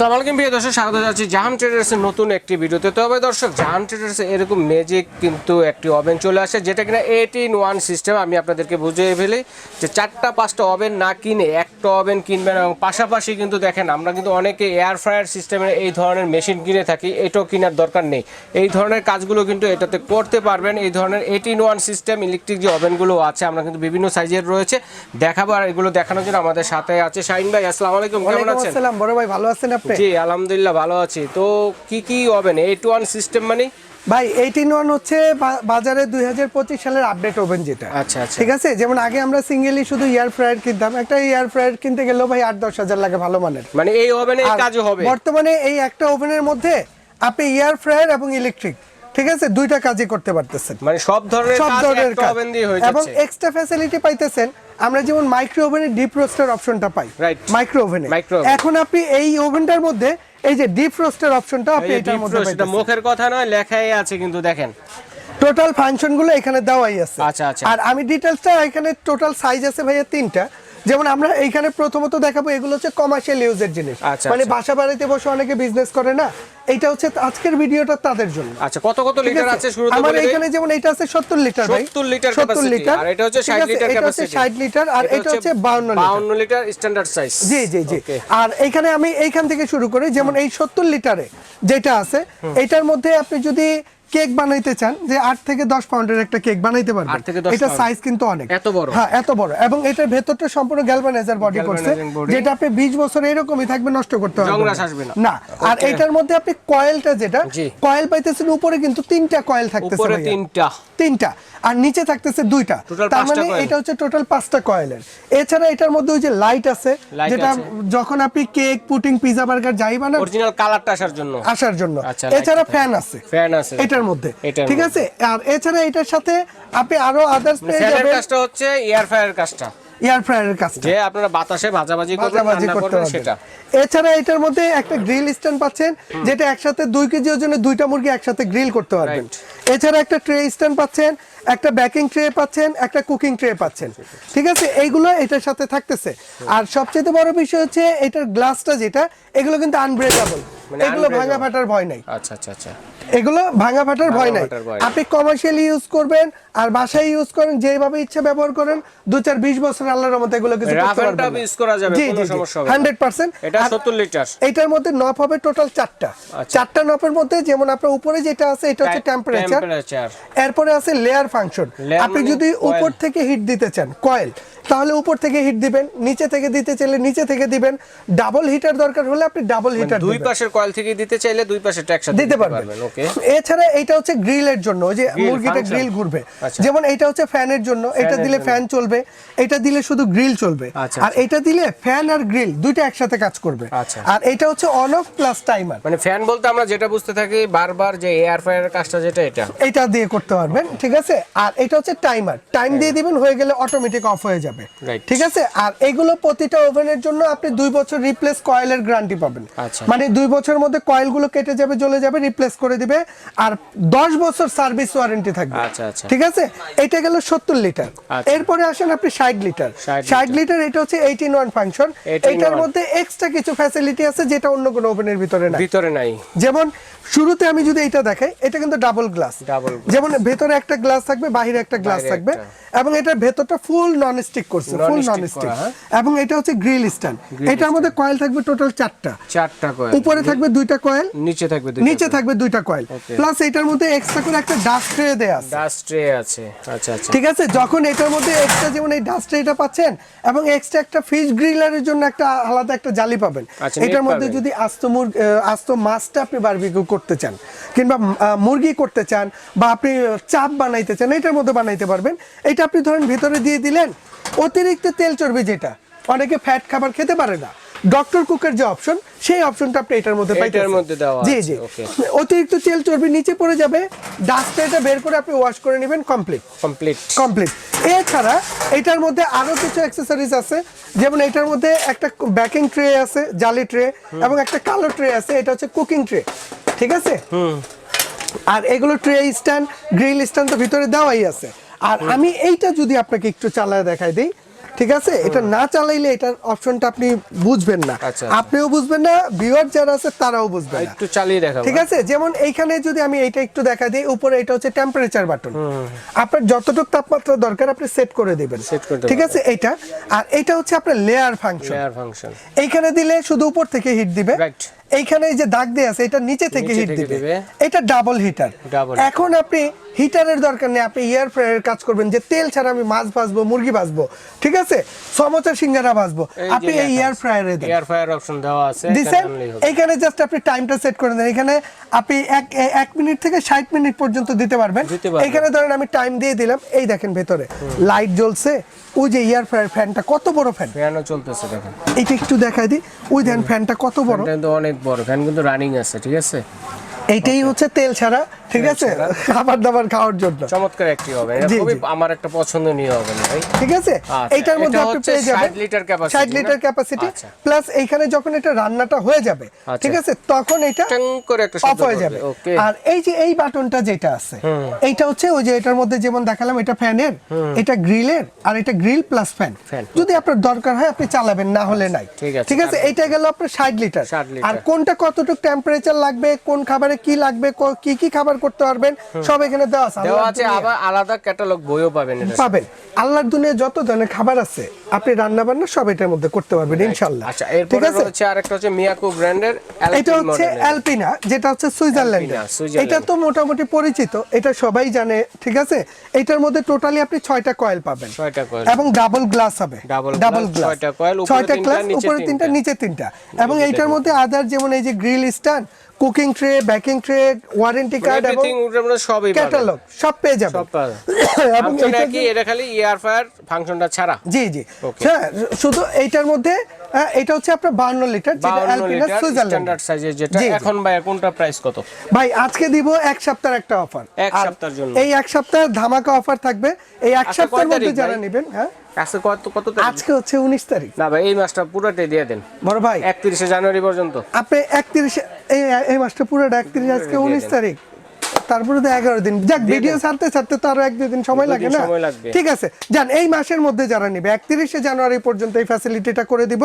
আসসালামু আলাইকুম প্রিয় দর্শক স্বাগত জানাচ্ছি জাহান ট্রেডার্সের নতুন একটি ভিডিওতে। তবে দর্শক জাহান ট্রেডার্সে এরকম ম্যাজিক কিন্তু একটি ওভেন চলে আসে যেটা কিনা এইট ইন ওয়ান সিস্টেম আমি আপনাদেরকে বুঝিয়ে ফেলি যে চারটা পাঁচটা ওভেন না কিনে একটা ওভেন কিনবেন এবং পাশাপাশি কিন্তু দেখেন আমরা কিন্তু অনেকে এয়ার ফ্রায়ার সিস্টেমের এই ধরনের মেশিন কিনে থাকি এটাও কেনার দরকার নেই। এই ধরনের কাজগুলো কিন্তু এটাতে করতে পারবেন এই ধরনের eight in one system electric যে ওভেনগুলো আছে আমরা কিন্তু বিভিন্ন সাইজের রয়েছে দেখাবো আর এগুলো দেখানোর জন্য আমাদের সাথে আছে শাহিন ভাই। আসসালামু আলাইকুম কেমন আছেন? আসসালাম বড় ভাই ভালো আছেন আপনি জি আলহামদুলিল্লাহ ভালো আছি। তো কি কি ওভেন এইট ওয়ান সিস্টেম মানে? ভাই এইটিন ওয়ান হচ্ছে বাজারে দুই সালের আপডেট ওভেন যেটা। আচ্ছা আচ্ছা। ঠিক আছে? যেমন আগে আমরা সিঙ্গেলি শুধু এয়ার ফ্রায়ার কিনতাম। একটা এয়ার ফ্রায়ার কিনতে গেলেও ভাই আট দশ হাজার লাগে ভালো মানের। মানে এই ওভেনে কাজও হবে? বর্তমানে এই একটা ওভেনের মধ্যে আপনি এয়ার ফ্রায়ার এবং ইলেকট্রিক ঠিক আছে? দুইটা কাজই করতে পারতেছেন। মানে সব ধরনের সব কাজ ধরনের ওভেন দিয়ে হয়ে এবং এক্সট্রা ফ্যাসিলিটি পাইতেছেন। আমরা যেমন মাইক্রো ওভেনে ডিপ রোস্টার অপশনটা পাই। রাইট মাইক্রো ওভেনে এখন আপনি এই ওভেনটার মধ্যে এই যে ডিপ রোস্টার অপশনটা আপনি এটার মধ্যে পাবেন এটা মুখের কথা নয় লেখাই আছে কিন্তু দেখেন। টোটাল ফাংশনগুলো এখানে দেওয়াই আছে। আচ্ছা, আচ্ছা। আর আমি ডিটেইলসটা এখানে টোটাল সাইজ আছে ভাইয়া তিনটা। যেমন আমরা এইখানে প্রথমত দেখাবো এগুলো হচ্ছে কমার্শিয়াল ইউজের জিনিস। আচ্ছা, মানে আচ্ছা। বাসা বাড়িতে বসে অনেকে বিজনেস করে না এটা হচ্ছে আজকের ভিডিওটা তাদের জন্য। আচ্ছা কত কত লিটার আছে? শুরুতে আমার এখানে যেমন এটা আছে 70 লিটার ভাই। 70 লিটার 70 লিটার আর এটা হচ্ছে ঠিক 60 আছে, লিটার এটা হচ্ছে capacity। 60 লিটার আর এটা হচ্ছে 52 লিটার 52 লিটার স্ট্যান্ডার্ড সাইজ জি জি জি। আর এখানে আমি এইখান থেকে শুরু করি যেমন এই সত্তর লিটারে যেটা আছে এটার মধ্যে আপনি যদি কেক বানাইতে চান যে আট থেকে দশ পাউন্ডের একটা কেক বানাইতে পারবেন এটা সাইজ কিন্তু অনেক। এত বড়? হ্যাঁ এত বড়। এবং এটার ভেতরটা সম্পূর্ণ গ্যালভানাইজার বডি করছে যেটা আপনি 20 বছর এরকমই থাকবে নষ্ট করতে হবে না। আর এটার মধ্যে আপনি কয়েলটা যেটা কয়েল পাইতেছেন উপরে কিন্তু তিনটা কয়েল থাকতেছে তিনটা। তিনটা। আর নিচে থাকতেছে দুইটা। তার মানে এটা হচ্ছে টোটাল পাঁচটা কয়েলের এছাড়া এটার মধ্যে ওই যে লাইট আছে যেটা যখন আপনি কেক পুটিং পিজা বার্গার যাই বানান অরিজিনাল কালারটা আসার জন্য। আসার জন্য। আচ্ছা, এছাড়া ফ্যান আছে। ফ্যান আছে। এটার মধ্যে। ঠিক আছে? আর এছাড়া এটার সাথে আপনি আরও আদার্স পেয়ে যাবেন। কাজটা হচ্ছে এয়ার ফ্রায়ার কাজটা। এয়ার ফ্রায়ারের কাজটা। যে আপনারা বাতাসে ভাজাভাজি ভাজাভাজি করতে পারবেন। সেটা। এছাড়া এটার মধ্যে একটা গ্রিল স্ট্যান্ড পাচ্ছেন যেটা একসাথে দুই কেজি ওজনে দুইটা মুরগি একসাথে গ্রিল করতে পারবেন। এছাড়া একটা ট্রে স্ট্যান্ড পাচ্ছেন একটা বেকিং ট্রে পাচ্ছেন একটা কুকিং ট্রে পাচ্ছেন। ঠিক আছে? এইগুলো এটার সাথে থাকতেছে। আর সবচেয়ে বড় বিষয় হচ্ছে এটার গ্লাসটা যেটা এগুলো কিন্তু আনব্রেকেবল এগুলো unbreakable। ভাঙা ফাটার ভয় নাই। আচ্ছা আচ্ছা আচ্ছা। এগুলো ভাঙা ফাটার ভয় নাই। আপনি কমার্শিয়ালি ইউজ করবেন আর বাসায় ইউজ করেন যেভাবে ইচ্ছা ব্যবহার করেন দু চার বিশ বছর আল্লাহর মতো এগুলো কিছু ইউজ করা যাবে কোনো সমস্যা হবে না। হান্ড্রেড পার্সেন্ট এটা 70 লিটার এটার মধ্যে নব হবে টোটাল চারটা। আচ্ছা। চারটা নবের মধ্যে যেমন আপনার উপরে যেটা আছে এটা হচ্ছে টেম্পারেচার এরপরে আছে লেয়ার ফাংশন আপনি মানে যদি উপর থেকে হিট দিতে চান কয়েল তাহলে উপর থেকে হিট দিবেন নিচে থেকে দিতে চাইলে নিচে থেকে দিবেন। ডাবল হিটার দরকার হলে আপনি ডাবল হিটার মানে দুই পাশের কয়েল থেকে দিতে চাইলে দুই পাশে ট্যাক্স দিতে পারবেন। ওকে এছাড়া এটা হচ্ছে গ্রিলের জন্য ওই যে মুরগিটা গ্রিল ঘুরবে। আচ্ছা। যেমন এটা হচ্ছে ফ্যানের জন্য এটা দিলে ফ্যান চলবে এটা দিলে শুধু গ্রিল চলবে। আচ্ছা, আর এটা দিলে ফ্যান আর গ্রিল দুইটা একসাথে কাজ করবে। আচ্ছা। আর এটা হচ্ছে অন অফ প্লাস টাইমার। মানে ফ্যান বলতে আমরা যেটা বুঝতে থাকি বারবার যে এয়ার ফ্রায়ারের কাজটা যেটা এটা। এটা দিয়ে করতে পারবেন ঠিক আছে? আর এটা হচ্ছে টাইমার। টাইম দিয়ে দিবেন হয়ে গেলে অটোমেটিক অফ হয়ে যাবে। ঠিক আছে? আর এগুলো প্রতিটা ওভেনের জন্য আপনি দুই বছর রিপ্লেস কয়েলের গ্যারান্টি পাবেন। আচ্ছা। মানে দুই বছরের মধ্যে কয়েলগুলো কেটে যাবে জ্বলে যাবে রিপ্লেস করে দিবে আর দশ বছর সার্ভিস ওয়ারেন্টি থাকবে। আচ্ছা, আচ্ছা। ঠিক আছে? এটা গেল সত্তর লিটার আচ্ছা। এরপরে আসেন আপনি ষাট লিটার 60 ষাট লিটার এটা হচ্ছে এইটিন ওয়ান ফাংশন 18 এটার মধ্যে এক্সট্রা কিছু ফ্যাসিলিটি আছে যেটা অন্য কোনো ওভেনের ভিতরে নাই। ভিতরে নাই। যেমন শুরুতে আমি যদি এটা দেখাই এটা কিন্তু ডাবল গ্লাস যেমন ভেতরে একটা গ্লাস থাকবে বাইরে একটা গ্লাস থাকবে এবং এটার ভেতরটা ফুল নন স্টিক করছে ফুল নন স্টিক। এবং এটা হচ্ছে গ্রিল স্ট্যান্ড এটার মধ্যে কয়েল থাকবে টোটাল চারটা। চারটা কয়েল উপরে থাকবে দুইটা কয়েল নিচে থাকবে নিচে থাকবে দুইটা কয়েল প্লাস এটার মধ্যে এক্সট্রা করে একটা ডাস্ট ট্রে দেয়া আছে। ডাস্ট ট্রে আছে। আচ্ছা আচ্ছা। ঠিক আছে? যখন এটার মধ্যে এক্সট্রা যেমন এই ডাস্ট এটা পাচ্ছেন এবং এক্সট্রা একটা ফিশ গ্রিলারের জন্য একটা আলাদা একটা জালি পাবেন। আচ্ছা, এটার মধ্যে যদি আস্ত মুরগ আস্ত মাছটা আপনি বারবিকিউ করতে চান কিংবা মুরগি করতে চান বা আপনি চাপ বানাইতে চান এটার মধ্যে বানাইতে পারবেন। এটা আপনি ধরেন ভিতরে দিয়ে দিলেন অতিরিক্ত তেল চর্বি যেটা অনেকে ফ্যাট খাবার খেতে পারে না। ডক্টর কুকের যে অপশন সেই অপশনটা আপনি এটার মধ্যে এটার মধ্যে দেওয়া জি জি। অতিরিক্ত তেল চর্বি নিচে পড়ে যাবে ডাস্টটা এটা বের করে আপনি ওয়াশ করে নেবেন কমপ্লিট কমপ্লিট কমপ্লিট এছাড়া এটার মধ্যে আরও কিছু অ্যাক্সেসরিজ আছে যেমন এটার মধ্যে একটা ব্যাকিং ট্রে আছে জালি ট্রে এবং একটা কালো ট্রে আছে এটা হচ্ছে কুকিং ট্রে ঠিক আছে? আর এগুলো ট্রে স্ট্যান্ড গ্রিল স্ট্যান্ড তো ভিতরে দেওয়াই আছে। আর আমি এইটা যদি আপনাকে একটু চালায় দেখাই দিই ঠিক আছে? এটা না চালাইলে এটার অপশনটা আপনি বুঝবেন না। আচ্ছা। আপনিও বুঝবেন না ভিউয়ার যারা আছে তারাও বুঝবে না। একটু চালিয়ে দেখাবো। ঠিক আছে? যেমন এইখানে যদি আমি এইটা একটু দেখা দিই উপরে এটা হচ্ছে টেম্পারেচার বাটন আপনার যতটুকু তাপমাত্রা দরকার আপনি সেট করে দিবেন। ঠিক আছে? এইটা। আর এটা হচ্ছে আপনার লেয়ার ফাংশন লেয়ার ফাংশন এইখানে দিলে শুধু উপর থেকে হিট দিবে। Right. এইখানে এই যে দাগ দিয়ে আছে এটা নিচে থেকে হিট দিবে। এটা ডাবল হিটার এখন আপনি হিটারের দরকার নেই আপনি এয়ার ফ্রায়ারের কাজ করবেন যে তেল ছাড়া আমি মাছ ভাজবো মুরগি ভাজবো ঠিক আছে? সমোসা সিঙ্গারা ভাজবো। আপনি এই এয়ার ফ্রায়ারে দেন। এয়ার ফায়ার অপশন দেওয়া আছে দিছেন এখানে জাস্ট আপনি টাইমটা সেট করে দেন। এখানে আপনি এক এক মিনিট থেকে ষাট মিনিট পর্যন্ত দিতে পারবেন। এখানে ধরেন আমি টাইম দিয়ে দিলাম। এই দেখেন ভেতরে। লাইট জ্বলছে। ওই যে এয়ার ফ্রায়ার ফ্যানটা কত বড় ফ্যান ফ্যানও চলতেছে দেখেন। এটা একটু দেখাই দিই। ওই দেখেন ফ্যানটা কত বড়? ফ্যানটা অনেক বড়। ফ্যান কিন্তু রানিং আছে ঠিক আছে? এইটাই হচ্ছে তেল ছাড়া ঠিক আছে? খাবার দাবার খাওয়ার জন্য। চমৎকার একটি হবে। এটা খুবই আমার একটা পছন্দনীয় হবে ভাই? ঠিক আছে? আচ্ছা, এইটার মধ্যে আপনি পেয়ে যাবেন 60 লিটার capacity, 60 লিটার ক্যাপাসিটি আচ্ছা। প্লাস এইখানে যখন এটা রান্নাটা হয়ে যাবে আচ্ছা। ঠিক আছে? তখন এটা টং করে একটা অফ শব্দ হয়ে যাবে। ওকে। আর এই যে এই বাটনটা যেটা আছে এইটা হচ্ছে ওই যে এটার মধ্যে যেমন দেখালাম এটা ফ্যানের এটা গ্রিলের আর এটা গ্রিল প্লাস ফ্যান যদি আপনার দরকার হয় আপনি চালাবেন না হলে নাই। ঠিক আছে, এটা গেল আপনার 60 লিটার। 60 লিটার। আর কোনটা কতটুকু টেম্পারেচার লাগবে কোন খাবারে কি লাগবে কি কি খাবার করতে পারবেন সব এখানে দেওয়া আছে দেওয়া আছে আবার আলাদা ক্যাটালগ বইও পাবেন এটা পাবেন। আল্লাহর দুনিয়া যত ধরনের খাবার আছে আপনি রান্না বান্না সব এটার মধ্যে করতে পারবেন ইনশাল্লাহ আচ্ছা ঠিক আছে? হচ্ছে আরেকটা হচ্ছে মিয়াকো ব্র্যান্ডের এটা হচ্ছে অ্যালপিনা যেটা হচ্ছে সুইজারল্যান্ড এটা তো মোটামুটি পরিচিত এটা সবাই জানে ঠিক আছে? এটার মধ্যে টোটালি আপনি ছয়টা কয়েল পাবেন। ছয়টা coil। এবং ডাবল গ্লাস হবে। ডাবল গ্লাস ছয়টা coil, উপরে ছয়টা গ্লাস নিচে উপরে তিনটা। তিনটা। নিচে তিনটা। এবং এইটার মধ্যে আদার যেমন এই যে grill stand cooking tray baking tray warranty card এবং সবই ক্যাটালগ সব পেয়ে যাবেন। এবং এইটার কি এটা খালি এয়ার ফায়ার ফাংশনটা ছাড়া। জি জি. হ্যাঁ শুধু এইটার মধ্যে এটা হচ্ছে আপনার বাউন্ন লিটার যেটা 52 অ্যালপিনা সুইজারল্যান্ড স্ট্যান্ডার্ড সাইজের যেটা। এখন ভাই কোনটা প্রাইস কত? ভাই আজকে দিব এক সপ্তাহের একটা অফার এক সপ্তাহের জন্য। এই এক সপ্তাহের ধামাকা অফার থাকবে। এই এক আজকে সপ্তাহের মধ্যে যারা? নেবেন হ্যাঁ? আজকে কত কত তারিখ? আজকে হচ্ছে উনিশ তারিখ। না ভাই এই মাসটা পুরোটাই দিয়ে দেন। বড় ভাই। একত্রিশে জানুয়ারি পর্যন্ত। আপনি একত্রিশে এই এই মাসটা পুরোটা একত্রিশ আজকে দিয়ে উনিশ দেন। তারিখ। তারপরে তো এগারো দিন। যাক ভিডিও ছাড়তে ছাড়তে তো আরও এক দুই দিন সময় লাগে না? ঠিক আছে। যান এই মাসের মধ্যে যারা নিবে একত্রিশে জানুয়ারি পর্যন্ত এই ফ্যাসিলিটিটা করে দিব।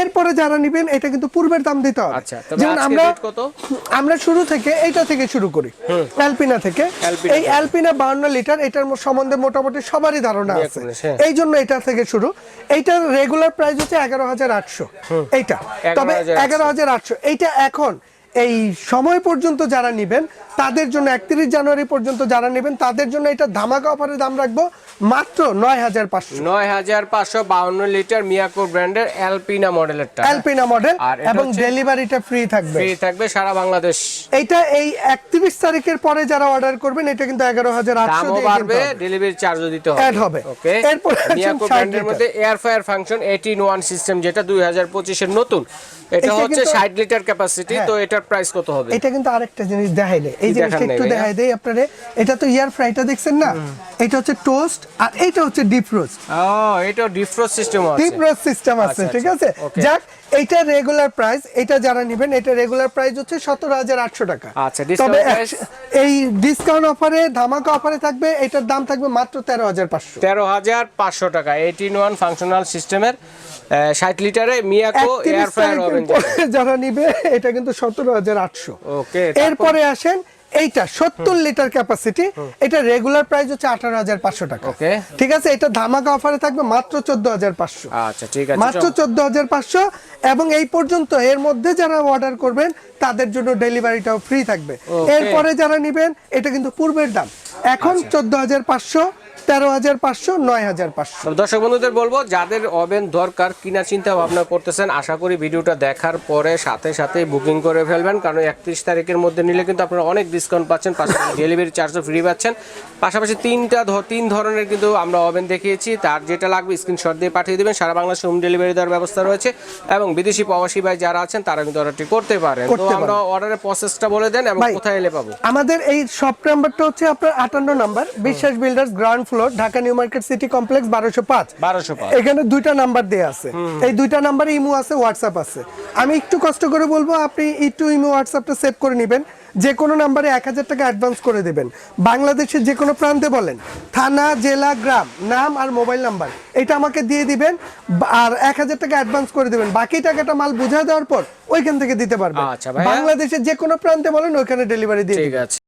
এরপরে যারা নিবেন এটা কিন্তু পূর্বের দাম দিতে হবে। আচ্ছা, যেমন আমরা আমরা শুরু থেকে এইটা থেকে শুরু করি। অ্যালপিনা থেকে। এই অ্যালপিনা বাউন্ন লিটার এটার সম্বন্ধে মোটামুটি সবারই ধারণা আছে। হ্যাঁ। এই জন্য এটা থেকে শুরু। এইটার রেগুলার প্রাইস হচ্ছে এগারো হাজার আটশো। এইটা। তবে এগারো হাজার আটশো। এইটা এখন এই সময় পর্যন্ত যারা নেবেন, তাদের জন্য একত্রিশ জানুয়ারি পর্যন্ত যারা নেবেন, তাদের জন্য এটা ধামাকা অফারের দাম রাখব। মাত্র নয় হাজার পাঁচশো। নয় হাজার পাঁচশো বাউন্ন লিটার মিয়াকো ব্র্যান্ডের অ্যালপিনা মডেলেরটা। অ্যালপিনা মডেল এবং ডেলিভারিটা ফ্রি থাকবে। ফ্রি থাকবে সারা বাংলাদেশ। এইটা এই একত্রিশ তারিখের পরে যারা অর্ডার করবেন এটা কিন্তু এগারো হাজার আটশো বাড়বে ডেলিভারি চার্জও দিতে হবে। হবে। ওকে এরপর মিয়াকো ব্র্যান্ডের মধ্যে air fryer function 18 one system যেটা 2025 এর নতুন। এটা এটা হচ্ছে কিন্তু- 60 লিটার ক্যাপাসিটি। তো এটার প্রাইস কত হবে? এটা কিন্তু আরেকটা জিনিস দেখাই দেয় এই জিনিসটা একটু দেখাই আপনারে। এটা তো ইয়ার ফ্রাইটা দেখছেন না? এটা হচ্ছে টোস্ট আর এইটা হচ্ছে ডিপ রোস্ট ও এটা ডিফ্রস্ট সিস্টেম আছে। ডিপ রোস্ট সিস্টেম আছে আচ্ছা, ঠিক আচ্ছা, আছে? যাক এইটা রেগুলার প্রাইস এটা যারা নেবেন এটা রেগুলার প্রাইস হচ্ছে সতেরো হাজার আটশো টাকা। আচ্ছা, তবে এই ডিসকাউন্ট অফারে ধামাকা অফারে থাকবে এটার দাম থাকবে মাত্র তেরো হাজার পাঁচশো। তেরো হাজার পাঁচশো টাকা এইটিন ওয়ান ফাংশনাল সিস্টেমের ষাট লিটারে মিয়াকো এয়ার ফায়ার ওভেন যারা নিবে এটা কিন্তু সতেরো হাজার আটশো। ওকে এরপরে আসেন এইটা সত্তর লিটার ক্যাপাসিটি এটা রেগুলার প্রাইস হচ্ছে আঠারো হাজার পাঁচশো টাকা। ঠিক আছে? এটা ধামাকা অফারে থাকবে মাত্র চোদ্দ হাজার পাঁচশো। আচ্ছা ঠিক আছে। মাত্র চোদ্দ হাজার পাঁচশো এবং এই পর্যন্ত এর মধ্যে যারা অর্ডার করবেন তাদের জন্য ডেলিভারিটাও ফ্রি থাকবে। এরপরে যারা নিবেন এটা কিন্তু পূর্বের দাম। এখন চোদ্দ হাজার পাঁচশো তেরো হাজার পাঁচশো নয় হাজার পাঁচশো। দর্শক বন্ধুদের বলব যাদের ওভেন দরকার কিনা চিন্তা ভাবনা করতেছেন আশা করি ভিডিওটা দেখার পরে সাথে সাথে বুকিং করে ফেলবেন কারণ একত্রিশ তারিখের মধ্যে নিলে কিন্তু আপনারা অনেক ডিসকাউন্ট পাচ্ছেন পাশাপাশি ডেলিভারি চার্জও ফ্রি পাচ্ছেন। পাশাপাশি তিনটা তিন ধরনের কিন্তু আমরা ওভেন দেখিয়েছি তার যেটা লাগবে স্ক্রিনশট দিয়ে পাঠিয়ে দেবেন সারা বাংলাদেশে হোম ডেলিভারি দেওয়ার ব্যবস্থা রয়েছে এবং বিদেশি প্রবাসী ভাই যারা আছেন তারা কিন্তু অর্ডারটি করতে পারেন। তো আমরা অর্ডারের প্রসেসটা বলে দেন এবং কোথায় এলে পাবো? আমাদের এই শপ নাম্বারটা হচ্ছে আপনার আটান্ন নাম্বার বিশ্বাস বিল্ডার্স গ্রাউন্ড ফ্লোর হলো Dhaka New Market City Complex বারোশো পাঁচ। বারোশো পাঁচ। এখানে দুইটা নাম্বার দেয়া আছে। এই দুইটা নাম্বারে ইমো আছে হোয়াটসঅ্যাপ আছে। আমি একটু কষ্ট করে বলব আপনি একটু ইমো হোয়াটসঅ্যাপটা সেভ করে নেবেন। যে কোনো নাম্বারে এক হাজার টাকা অ্যাডভান্স করে দেবেন। বাংলাদেশের যে কোনো প্রান্তে বলেন থানা জেলা গ্রাম নাম আর মোবাইল নাম্বার। এটা আমাকে দিয়ে দিবেন আর এক হাজার টাকা অ্যাডভান্স করে দেবেন। বাকি টাকাটা মাল বুঝা দেওয়ার পর ওইখান থেকে দিতে পারবেন। আচ্ছা বাংলাদেশের যে কোনো প্রান্তে বলেন ওইখানে ডেলিভারি দিয়ে ঠিক আছে।